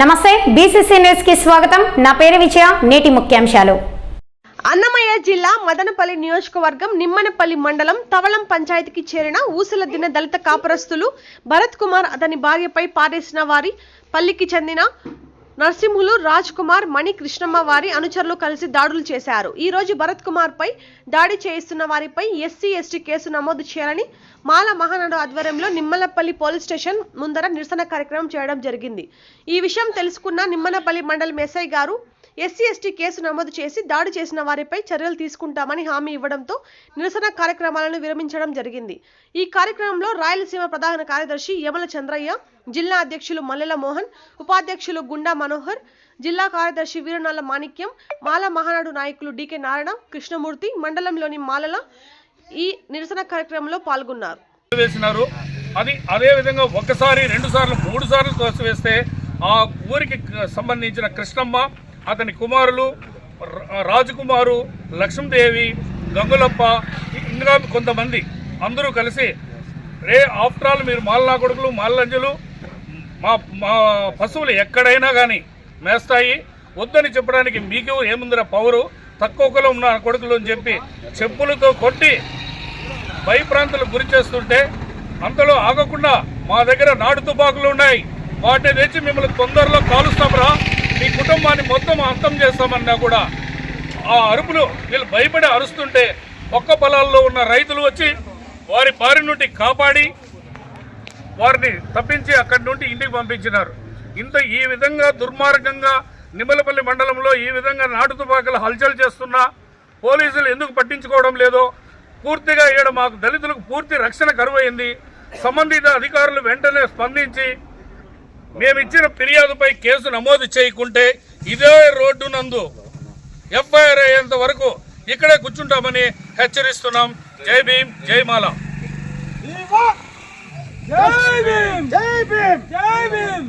నమస్తే బీసీసీ న్యూస్కి స్వాగతం. నా పేరు విజయ నేటి ముఖ్యాంశాలు. అన్నమయ్య జిల్లా మదనపల్లి నియోజకవర్గం నిమ్మనపల్లి మండలం తవళం పంచాయతీకి చేరిన ఊసల దిన దళిత కాపురస్తులు భరత్ కుమార్ అతని భార్యపై పారేసిన వారి పల్లికి చెందిన నరసింహులు రాజ్ కుమార్ మణి కృష్ణమ్మ వారి అనుచరులు కలిసి దాడులు చేశారు. ఈ రోజు భరత్ కుమార్ పై దాడి చేయిస్తున్న వారిపై ఎస్సీ ఎస్టీ కేసు నమోదు చేయాలని మాల మహానాడు ఆధ్వర్యంలో నిమ్మలపల్లి పోలీస్ స్టేషన్ ముందర నిరసన కార్యక్రమం చేయడం జరిగింది. ఈ విషయం తెలుసుకున్న నిమ్మలపల్లి మండలం ఎస్ఐ గారు ఎస్సీ ఎస్టీ కేసు నమోదు చేసి దాడి చేసిన వారిపై చర్యలు తీసుకుంటామని హామీ ఇవ్వడంతో నిరసన కార్యక్రమాలను విరమించడం జరిగింది. ఈ కార్యక్రమంలో రాయలసీమ ప్రధాన కార్యదర్శి యమల చంద్రయ్య జిల్లా అధ్యక్షులు మల్లెల మోహన్ ఉపాధ్యక్షులు గుండా మనోహర్ జిల్లా కార్యదర్శి వీరనల్ల మాణిక్యం మాల మహానాడు నాయకులు డికే నారాయణ కృష్ణమూర్తి మండలంలోని మాలల ఈ నిరసన కార్యక్రమంలో పాల్గొన్నారు. వేసినారు. అది అదే విధంగా ఒకసారి రెండు సార్లు మూడు సార్లు తోసివేస్తే ఆ ఊరికి సంబంధించిన కృష్ణమ్మ అతని కుమారులు రాజకుమారు లక్ష్మీదేవి గంగులప్ప ఇంకా కొంతమంది. అందరూ కలిసి రే ఆఫ్టర్ ఆల్ మీరు మాలనా కొడుకులు మాల్లంజులు మా మా పశువులు ఎక్కడైనా కానీ మేస్తాయి. వద్దని చెప్పడానికి మీకు ఏముందిరా పవరు తక్కువ కులం ఉన్న కొడుకులు అని చెప్పి చెప్పులతో కొట్టి భయప్రాంతాలకు గురి చేస్తుంటే అంతలో ఆగకుండా మా దగ్గర నాటు తుపాకులు ఉన్నాయి. వాటిని తెచ్చి మిమ్మల్ని తొందరలో కాలుస్తాంరా మీ కుటుంబాన్ని మొత్తం అంతం చేస్తామన్నా కూడా ఆ అరుపులు వీళ్ళు భయపడి అరుస్తుంటే ఒక్క పొలాల్లో ఉన్న రైతులు వచ్చి వారి బారి నుండి కాపాడి వారిని తప్పించి అక్కడి నుండి ఇంటికి పంపించినారు. ఇంత ఈ విధంగా దుర్మార్గంగా నిమ్మలపల్లి మండలంలో ఈ విధంగా నాటు తుపాకులు హల్చల్ చేస్తున్నా పోలీసులు ఎందుకు పట్టించుకోవడం లేదో పూర్తిగా ఈడ మాకు దళితులకు పూర్తి రక్షణ కరువైంది. సంబంధిత అధికారులు వెంటనే స్పందించి మేమిచ్చిన ఫిర్యాదుపై కేసు నమోదు చేయకుంటే ఇదే రోడ్డు నందు ఎఫ్ఐఆర్ అయ్యేంత వరకు ఇక్కడే కూర్చుంటామని హెచ్చరిస్తున్నాం. జై భీమ్ జై మాల. జై భీమ్! జై భీమ్! జై భీమ్!